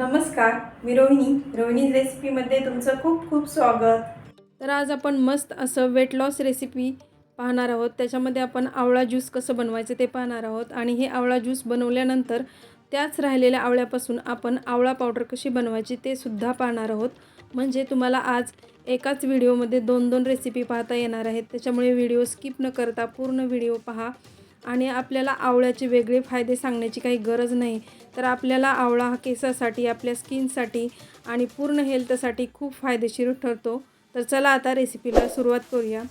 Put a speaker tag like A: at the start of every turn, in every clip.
A: नमस्कार मी रोहिणी. रोहिणी रेसिपीमध्ये तुमचं खूप खूप स्वागत.
B: तर आज आपण मस्त असं वेट लॉस रेसिपी पाहणार आहोत. त्याच्यामध्ये आपण आवळा ज्यूस कसं बनवायचं ते पाहणार आहोत. आणि हे आवळा ज्यूस बनवल्यानंतर त्याच राहिलेल्या आवळ्यापासून आपण आवळा पावडर कशी बनवायची ते सुद्धा पाहणार आहोत. म्हणजे तुम्हाला आज एकाच व्हिडिओमध्ये दोन दोन रेसिपी पाहता येणार आहेत. त्याच्यामुळे व्हिडिओ स्किप न करता पूर्ण व्हिडिओ पहा. आणि आपल्याला आवळ्याचे वेगळे फायदे सांगण्याची काही गरज नाही. तर आपल्याला आवळा हा केसासाठी आपल्या स्किनसाठी आणि पूर्ण हेल्थसाठी खूप फायदेशीर ठरतो. तर चला आता रेसिपीला सुरुवात करूया.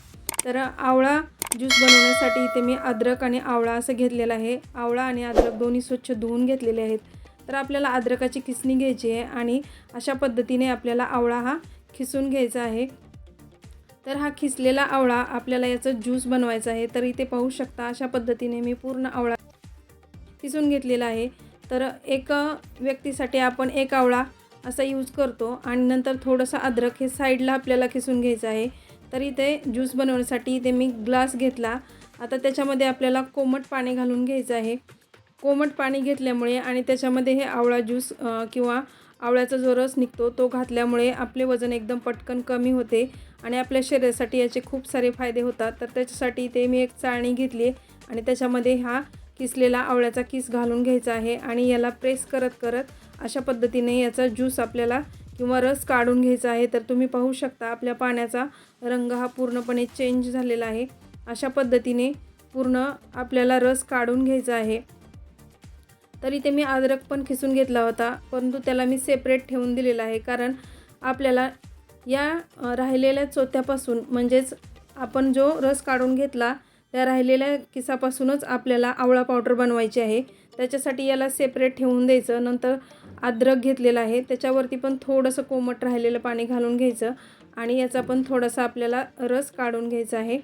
B: तर आवळा ज्यूस बनवण्यासाठी इथे मी अद्रक आणि आवळा असं घेतलेलं आहे. आवळा आणि अद्रक दोन्ही स्वच्छ धुवून घेतलेले आहेत. तर आपल्याला अद्रकाची किसणी घ्यायची आहे आणि अशा पद्धतीने आपल्याला आवळा हा खिसून घ्यायचा आहे. तर हा खिसलेला आवळा आपल्याला याचं ज्यूस बनवायचा आहे. तर इथे पाहू शकता अशा पद्धतीने मी पूर्ण आवळा खिसून घेतलेला आहे. तर एक व्यक्तीसाठी आपण एक आवळा असा यूज करतो आणि नंतर थोडंसं अद्रक हे साईडला आपल्याला खिसून घ्यायचं आहे. तर इथे ज्यूस बनवण्यासाठी इथे मी ग्लास घेतला. आता त्याच्यामध्ये आपल्याला कोमट पाणी घालून घ्यायचं आहे. कोमट पाणी घेतल्यामुळे आणि त्याच्यामध्ये हे आवळा ज्यूस किंवा आवळ्याचा जो रस निघतो तो घातल्यामुळे आपले वजन एकदम पटकन कमी होते आणि आपल्या शरीरासाठी याचे खूप सारे फायदे होतात. तर त्याच्यासाठी ते मी एक चाळणी घेतली आहे आणि त्याच्यामध्ये हा किसलेला आवळ्याचा किस घालून घ्यायचा आहे आणि याला प्रेस करत करत अशा पद्धतीने याचा ज्यूस आपल्याला किंवा रस काढून घ्यायचा आहे. तर तुम्ही पाहू शकता आपल्या पाण्याचा रंग हा पूर्णपणे चेंज झालेला आहे. अशा पद्धतीने पूर्ण आपल्याला रस काढून घ्यायचा आहे. तर इथे मी अद्रक पण खिसून घेतला होता परंतु त्याला मी सेपरेट ठेवून दिलेला आहे कारण आपल्याला या राहिलेल्या चोथ्यापासून म्हणजेच आपण जो रस काढून घेतला त्या राहिलेल्या किसापासूनच आपल्याला आवळा पावडर बनवायची आहे. त्याच्यासाठी याला सेपरेट ठेवून द्यायचं नंतर अद्रक घेतलेला आहे त्याच्यावरती पण थोडंसं कोमट राहिलेलं पाणी घालून घ्यायचं आणि याचा पण थोडासा आपल्याला रस काढून घ्यायचा आहे.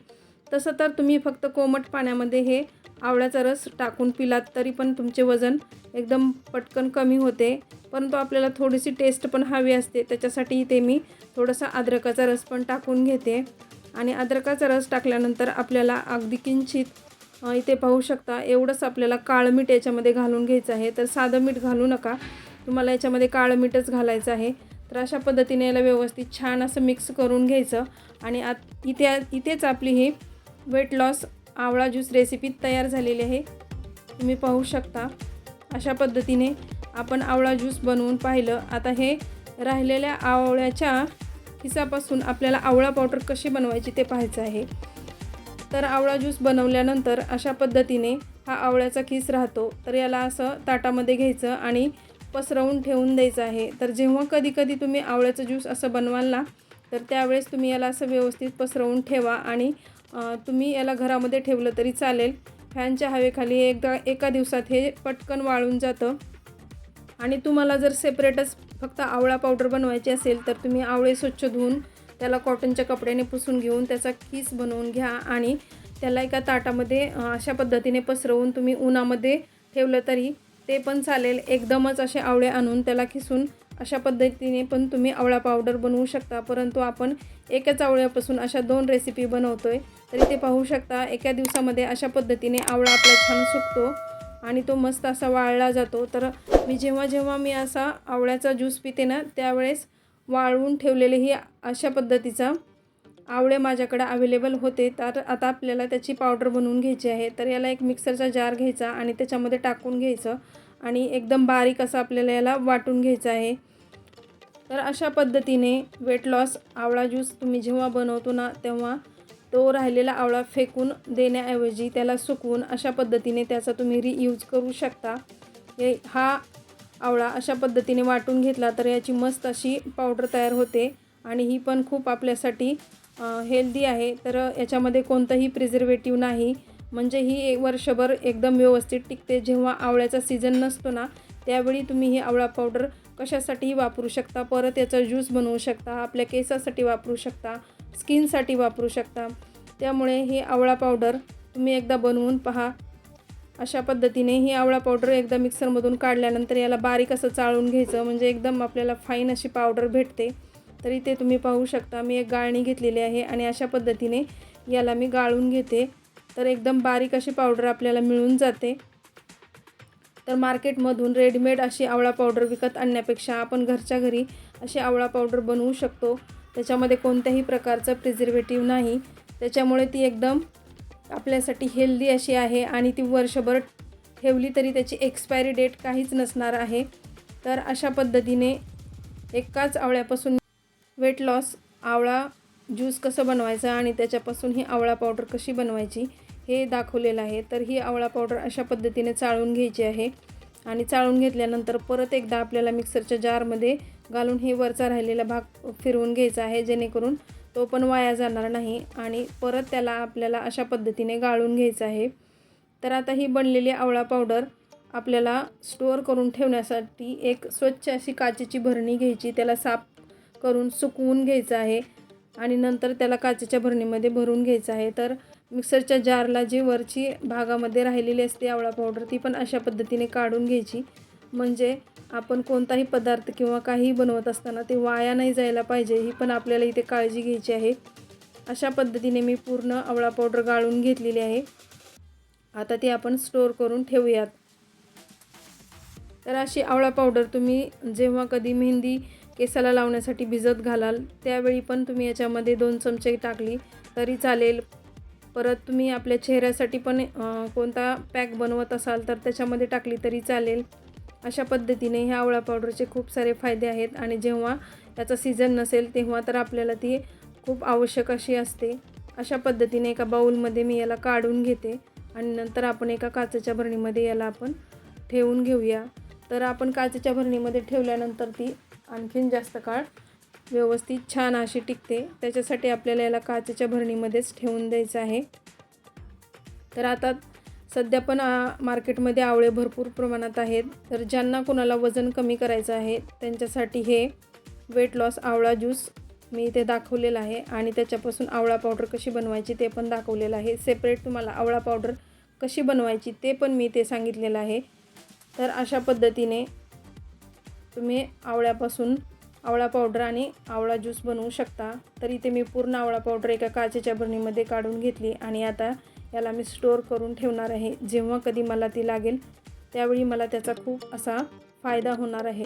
B: तसं तर तुम्ही फक्त कोमट पाण्यामध्ये हे आवळ्याचा रस टाकून पिलात तरी पण तुमचे वजन एकदम पटकन कमी होते. परंतु आपल्याला थोडीशी टेस्ट पण हवी असते. त्याच्यासाठी इथे मी थोडासा अद्रकाचा रस पण टाकून घेते. आणि अद्रकाचा रस टाकल्यानंतर आपल्याला अगदी किंचित इथे पाहू शकता एवढंच आपल्याला काळं मीठ याच्यामध्ये घालून घ्यायचं आहे. तर साधं मीठ घालू नका. तुम्हाला याच्यामध्ये काळं मीठच घालायचं आहे. तर अशा पद्धतीने याला व्यवस्थित छान असं मिक्स करून घ्यायचं. आणि आत इथे इथेच आपली ही वेट लॉस आवळा ज्यूस रेसिपी तयार झालेली आहे. तुम्ही पाहू शकता. अशा पद्धतीने आपण आवळा ज्यूस बनवून पाहिलं. आता हे राहिलेल्या आवळ्याच्या खिसापासून आपल्याला आवळा पावडर कशी बनवायची ते पाहायचं आहे. तर आवळा ज्यूस बनवल्यानंतर अशा पद्धतीने हा आवळ्याचा खिस राहतो. तर याला असं ताटामध्ये घ्यायचं आणि पसरवून ठेवून द्यायचं आहे. तर जेव्हा कधी कधी तुम्ही आवळ्याचं ज्यूस असं बनवाल ना तर त्यावेळेस तुम्ही याला असं व्यवस्थित पसरवून ठेवा आणि तुम्ही याला घरामध्ये ठेवलं तरी चालेल. फॅनच्या हवेखाली एकदा एका दिवसात हे पटकन वाळून जातं. आणि तुम्हाला जर सेपरेटच फक्त आवळा पावडर बनवायची असेल तर तुम्ही आवळे स्वच्छ धुवून त्याला कॉटनच्या कपड्याने पुसून घेऊन त्याचा किस बनवून घ्या आणि त्याला एका ताटामध्ये अशा पद्धतीने पसरवून तुम्ही उन्हामध्ये ठेवलं तरी ते पण चालेल. एकदमच असे आवळे आणून त्याला किसून अशा पद्धतीने पण तुम्ही आवळा पावडर बनवू शकता. परंतु आपण एकाच आवळ्यापासून अशा दोन रेसिपी बनवतो आहे तरी ते पाहू शकता एका दिवसामध्ये अशा पद्धतीने आवळा आपला छान सुकतो आणि तो मस्त असा वाळला जातो. तर मी जेव्हा जेव्हा मी असा आवळ्याचा ज्यूस पिते ना त्यावेळेस वाळवून ठेवलेले ही अशा पद्धतीचा आवळे माझ्याकडे अवेलेबल होते. तर आता आपल्याला त्याची पावडर बनवून घ्यायची आहे. तर याला एक मिक्सरचा जार घ्यायचा आणि त्याच्यामध्ये टाकून घ्यायचं. आणि एकदम बारीक असं आपल्याला याला वाटून घ्यायचं आहे. तर अशा पद्धतीने वेट लॉस आवळा ज्यूस तुम्ही जेव्हा बनवतो ना तेव्हा तो राहिलेला आवळा फेकून देण्याऐवजी त्याला सुकवून अशा पद्धतीने त्याचा तुम्ही रियूज करू शकता. हे हा आवळा अशा पद्धतीने वाटून घेतला तर याची मस्त अशी पावडर तयार होते आणि ही पण खूप आपल्यासाठी हेल्दी आहे. तर याच्यामध्ये कोणतंही प्रिझर्वेटिव्ह नाही. म्हणजे ही एक वर्षभर एकदम व्यवस्थित टिकते. जेव्हा आवळ्याचा सीझन नसतो ना त्यावेळी तुम्ही ही आवळा पावडर कशासाठीही वापरू शकता. परत याचा ज्यूस बनवू शकता आपल्या केसासाठी वापरू शकता स्किनसाठी वापरू शकता. त्यामुळे ही आवळा पावडर तुम्ही एकदा बनवून पहा. अशा पद्धतीने ही आवळा पावडर एकदा मिक्सरमधून काढल्यानंतर याला बारीक असं चाळून घ्यायचं. म्हणजे एकदम आपल्याला फाईन अशी पावडर भेटते. तरी ते तुम्ही पाहू शकता. मी एक गाळणी घेतलेली आहे आणि अशा पद्धतीने याला मी गाळून घेते. तर एकदम बारीक अशी पावडर आपल्याला मिळून जाते. तर मार्केटमधून रेडीमेड अशी आवळा पावडर विकत आणण्यापेक्षा आपण घरच्या घरी अशी आवळा पावडर बनवू शकतो. त्याच्यामध्ये कोणत्याही प्रकारचं प्रिझर्वेटिव्ह नाही. त्याच्यामुळे ती एकदम आपल्यासाठी हेल्दी अशी आहे आणि ती वर्षभर ठेवली तरी त्याची एक्सपायरी डेट काहीच नसणार आहे. तर अशा पद्धतीने एकाच आवळ्यापासून वेट लॉस आवळा ज्यूस कसं बनवायचं आणि त्याच्यापासून ही आवळा पावडर कशी बनवायची हे दाखवलेलं आहे. तर ही आवळा पावडर अशा पद्धतीने चाळून घ्यायची आहे. आणि चाळून घेतल्यानंतर परत एकदा आपल्याला मिक्सरच्या जारमध्ये घालून हे वरचा राहिलेला भाग फिरवून घ्यायचा आहे. जेणेकरून तो पण वाया जाणार नाही आणि परत त्याला आपल्याला अशा पद्धतीने गाळून घ्यायचं आहे. तर आता ही बनलेली आवळा पावडर आपल्याला स्टोअर करून ठेवण्यासाठी एक स्वच्छ अशी काचेची भरणी घ्यायची. त्याला साफ करून सुकवून घ्यायचं आहे. आणि नंतर त्याला काचेच्या भरणीमध्ये भरून घ्यायचं आहे. तर मिक्सरच्या जारला जी वरची भागामध्ये राहिलेली असते आवळा पावडर ती पण अशा पद्धतीने काढून घ्यायची. म्हणजे आपण कोणताही पदार्थ किंवा काहीही बनवत असताना ते वाया नाही जायला पाहिजे ही पण आपल्याला इथे काळजी घ्यायची आहे. अशा पद्धतीने मी पूर्ण आवळा पावडर गाळून घेतलेली आहे. आता ती आपण स्टोअर करून ठेवूयात. तर अशी आवळा पावडर तुम्ही जेव्हा कधी मेहंदी केसाला लावण्यासाठी भिजत घालाल त्यावेळी पण तुम्ही याच्यामध्ये दोन चमचे टाकली तरी चालेल. परत तुम्ही आपल्या चेहऱ्यासाठी पण कोणता पॅक बनवत असाल तर त्याच्यामध्ये टाकली तरी चालेल. अशा पद्धतीने ह्या आवळा पावडरचे खूप सारे फायदे आहेत आणि जेव्हा त्याचा सीझन नसेल तेव्हा तर आपल्याला ती खूप आवश्यक अशी असते. अशा पद्धतीने एका बाऊलमध्ये मी याला काढून घेते आणि नंतर आपण एका काचेच्या भरणीमध्ये याला आपण ठेवून घेऊया. तर आपण काचेच्या भरणीमध्ये ठेवल्यानंतर ती आणखीन जास्त काळ व्यवस्थित छान अशी टिकते. त्याच्यासाठी आपल्याला याला काचेच्या भरणीमध्येच ठेवून द्यायचं आहे. तर आता सध्या पण मार्केटमध्ये आवळे भरपूर प्रमाणात आहेत. तर ज्यांना कोणाला वजन कमी करायचं आहे त्यांच्यासाठी हे वेट लॉस आवळा ज्यूस मी इथे दाखवलेलं आहे. आणि त्याच्यापासून आवळा पावडर कशी बनवायची ते पण दाखवलेलं आहे. सेपरेट तुम्हाला आवळा पावडर कशी बनवायची ते पण मी ते सांगितलेलं आहे. तर अशा पद्धतीने तुम्ही आवळ्यापासून आवळा पावडर आणि आवळा ज्यूस बनवू शकता. तर इथे मी पूर्ण आवळा पावडर एका काचेच्या बरणीमध्ये काढून घेतली आणि आता याला मी स्टोअर करून ठेवणार आहे. जेव्हा कधी मला ती लागेल त्यावेळी मला त्याचा खूप असा फायदा होणार आहे.